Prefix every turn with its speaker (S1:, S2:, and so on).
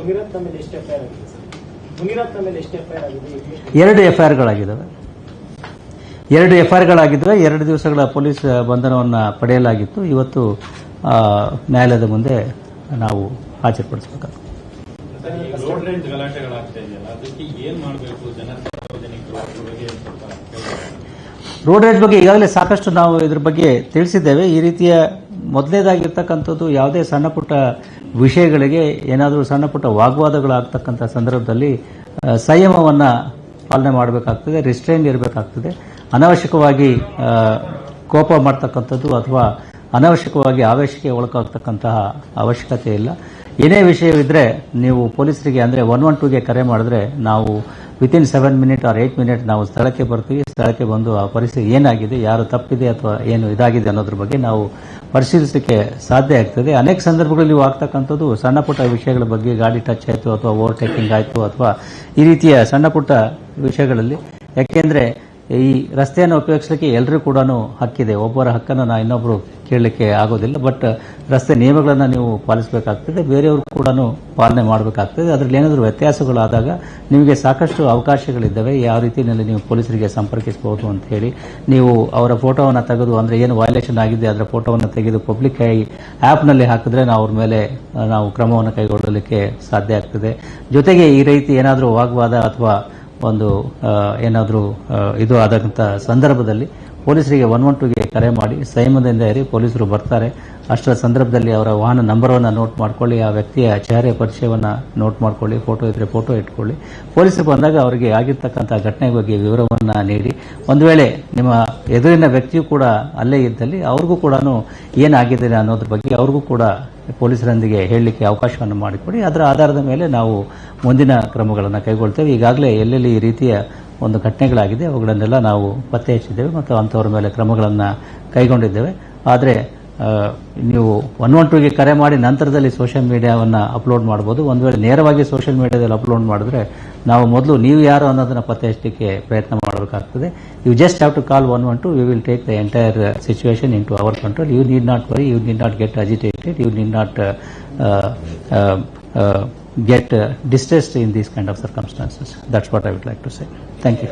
S1: Munirathna F I FIR ಗಳಾಗಿದ್ದಾವೆ sir? Munirathna ಮೇಲೆ ಎಷ್ಟು ಎಫ್ಐಆರ್ ಆಗಿದೆ
S2: ಎರಡು ಎಫ್ ಎರಡು ಎಫ್ಐಆರ್ಗಳಾಗಿದ್ದಾವೆ. ಎರಡು ದಿವಸಗಳ ಪೊಲೀಸ್ ಬಂಧನವನ್ನು ಪಡೆಯಲಾಗಿತ್ತು. ಇವತ್ತು ನ್ಯಾಯಾಲಯದ ಮುಂದೆ ನಾವು
S3: ಹಾಜರುಪಡಿಸಬೇಕಾಗುತ್ತೆ ರೋಡ್ ರೇಜ್ ಬಗ್ಗೆ
S2: ಈಗಾಗಲೇ ಸಾಕಷ್ಟು ನಾವು ಇದ್ರ ಬಗ್ಗೆ ತಿಳಿಸಿದ್ದೇವೆ. ಈ ರೀತಿಯ ಮೊದಲನೇದಾಗಿರ್ತಕ್ಕಂಥದ್ದು ಯಾವುದೇ ಸಣ್ಣ ಪುಟ್ಟ ವಿಷಯಗಳಿಗೆ ಏನಾದರೂ ಸಣ್ಣ ಪುಟ್ಟ ವಾಗ್ವಾದಗಳಾಗ್ತಕ್ಕಂಥ ಸಂದರ್ಭದಲ್ಲಿ ಸಂಯಮವನ್ನು ಪಾಲನೆ ಮಾಡಬೇಕಾಗ್ತದೆ ರಿಸ್ಟ್ರೈನ್ ಇರಬೇಕಾಗ್ತದೆ. ಅನಾವಶ್ಯಕವಾಗಿ ಕೋಪ ಮಾಡ್ತಕ್ಕಂಥದ್ದು ಅಥವಾ ಅನಾವಶ್ಯಕವಾಗಿ ಆವೇಶಕ್ಕೆ ಒಳಗಾಗ್ತಕ್ಕಂತಹ ಅವಶ್ಯಕತೆ ಇಲ್ಲ. ಏನೇ ವಿಷಯವಿದ್ದರೆ ನೀವು ಪೊಲೀಸರಿಗೆ ಅಂದರೆ ಒನ್ ಒನ್ ಟೂಗೆ ಕರೆ ಮಾಡಿದ್ರೆ ನಾವು within seven minute or eight minute ನಾವು ಸ್ಥಳಕ್ಕೆ ಬರ್ತೀವಿ, ಸ್ಥಳಕ್ಕೆ ಬಂದು ಆ ಪರಿಸ್ಥಿತಿ ಏನಾಗಿದೆ, ಯಾರು ತಪ್ಪಿದೆ ಅಥವಾ ಏನು ಇದಾಗಿದೆ ಅನ್ನೋದ್ರ ಬಗ್ಗೆ ನಾವು ಪರಿಶೀಲಿಸಲಿಕ್ಕೆ ಸಾಧ್ಯ ಆಗ್ತದೆ. ಅನೇಕ ಸಂದರ್ಭಗಳಲ್ಲಿ ಆಗ್ತಕ್ಕಂಥದ್ದು ಸಣ್ಣ ಪುಟ್ಟ ವಿಷಯಗಳ ಬಗ್ಗೆ, ಗಾಡಿ ಟಚ್ ಆಯಿತು ಅಥವಾ ಓವರ್ಟೇಕಿಂಗ್ ಆಯಿತು ಅಥವಾ ಈ ರೀತಿಯ ಸಣ್ಣ ಪುಟ್ಟ ವಿಷಯಗಳಲ್ಲಿ. ಯಾಕೆಂದ್ರೆ ಈ ರಸ್ತೆಯನ್ನು ಉಪಯೋಗಿಸಲಿಕ್ಕೆ ಎಲ್ಲರೂ ಕೂಡ ಹಕ್ಕಿದೆ. ಒಬ್ಬರ ಹಕ್ಕನ್ನು ನಾ ಇನ್ನೊಬ್ಬರು ಕೇಳಲಿಕ್ಕೆ ಆಗೋದಿಲ್ಲ. ಬಟ್ ರಸ್ತೆ ನಿಯಮಗಳನ್ನು ನೀವು ಪಾಲಿಸಬೇಕಾಗ್ತದೆ. ಬೇರೆಯವರು ಕೂಡ ಪಾಲನೆ ಮಾಡಬೇಕಾಗ್ತದೆ. ಅದರಲ್ಲಿ ಏನಾದರೂ ವ್ಯತ್ಯಾಸಗಳಾದಾಗ ನಿಮಗೆ ಸಾಕಷ್ಟು ಅವಕಾಶಗಳಿದ್ದಾವೆ. ಯಾವ ರೀತಿಯಲ್ಲಿ ನೀವು ಪೊಲೀಸರಿಗೆ ಸಂಪರ್ಕಿಸಬಹುದು ಅಂತ ಹೇಳಿ ನೀವು ಅವರ ಫೋಟೋವನ್ನು ತೆಗೆದು, ಅಂದರೆ ಏನು ವೈಲೇಷನ್ ಆಗಿದೆ ಅದರ ಫೋಟೋವನ್ನು ತೆಗೆದು ಪಬ್ಲಿಕ್ ಆಗಿ ಆ್ಯಪ್ನಲ್ಲಿ ಹಾಕಿದ್ರೆ ನಾವು ಅವ್ರ ಮೇಲೆ, ನಾವು ಕ್ರಮವನ್ನು ಕೈಗೊಳ್ಳಲಿಕ್ಕೆ ಸಾಧ್ಯ ಆಗ್ತದೆ. ಜೊತೆಗೆ ಈ ರೀತಿ ಏನಾದರೂ ವಾಗ್ವಾದ ಅಥವಾ ಒಂದು ಏನಾದರೂ ಇದು ಆದಂಥ ಸಂದರ್ಭದಲ್ಲಿ ಪೊಲೀಸರಿಗೆ ಒನ್ ಒನ್ ಟೂಗೆ ಕರೆ ಮಾಡಿ, ಸಂಯಮದಿಂದ ಇರಿ ಪೊಲೀಸರು ಬರ್ತಾರೆ. ಅಷ್ಟರ ಸಂದರ್ಭದಲ್ಲಿ ಅವರ ವಾಹನ ನಂಬರನ್ನು ನೋಟ್ ಮಾಡ್ಕೊಳ್ಳಿ, ಆ ವ್ಯಕ್ತಿಯ ಚಹರೆ ಪರಿಚಯವನ್ನು ನೋಟ್ ಮಾಡ್ಕೊಳ್ಳಿ ಫೋಟೋ ಇದ್ರೆ ಫೋಟೋ ಇಟ್ಕೊಳ್ಳಿ. ಪೊಲೀಸರು ಬಂದಾಗ ಅವರಿಗೆ ಆಗಿರ್ತಕ್ಕಂಥ ಘಟನೆ ಬಗ್ಗೆ ವಿವರವನ್ನು ನೀಡಿ. ಒಂದು ವೇಳೆ ನಿಮ್ಮ ಎದುರಿನ ವ್ಯಕ್ತಿಯು ಕೂಡ ಅಲ್ಲೇ ಇದ್ದಲ್ಲಿ ಅವ್ರಿಗೂ ಕೂಡ ಏನಾಗಿದೆ ಅನ್ನೋದ್ರ ಬಗ್ಗೆ ಅವ್ರಿಗೂ ಕೂಡ ಪೊಲೀಸರೊಂದಿಗೆ ಹೇಳಲಿಕ್ಕೆ ಅವಕಾಶವನ್ನು ಮಾಡಿಕೊಡಿ. ಅದರ ಆಧಾರದ ಮೇಲೆ ನಾವು ಮುಂದಿನ ಕ್ರಮಗಳನ್ನು ಕೈಗೊಳ್ತೇವೆ. ಈಗಾಗಲೇ ಎಲ್ಲೆಲ್ಲಿ ಈ ರೀತಿಯ ಒಂದು ಘಟನೆಗಳಾಗಿದೆ, ಅವುಗಳನ್ನೆಲ್ಲ ನಾವು ಪತ್ತೆ ಹಚ್ಚಿದ್ದೇವೆ ಮತ್ತು ಅಂಥವ್ರ ಮೇಲೆ ಕ್ರಮಗಳನ್ನು ಕೈಗೊಂಡಿದ್ದೇವೆ. ಆದರೆ ನೀವು ಒನ್ ಒನ್ ಟೂಗೆ ಕರೆ ಮಾಡಿ ನಂತರದಲ್ಲಿ ಸೋಷಿಯಲ್ ಮೀಡಿಯಾವನ್ನು ಅಪ್ಲೋಡ್ ಮಾಡ್ಬೋದು. ಒಂದು ವೇಳೆ ನೇರವಾಗಿ ಸೋಷಿಯಲ್ ಮೀಡಿಯಾದಲ್ಲಿ ಅಪ್ಲೋಡ್ ಮಾಡಿದ್ರೆ ನಾವು ಮೊದಲು ನೀವು ಯಾರು ಅನ್ನೋದನ್ನು ಪತ್ತೆ ಹಚ್ಚಲಿಕ್ಕೆ ಪ್ರಯತ್ನ ಮಾಡಬೇಕಾಗ್ತದೆ. You just have to call one one two we will take the entire situation in to our control you need not worry you need not get agitated you need not get distressed in these kind of circumstances that's what I would like to say thank you.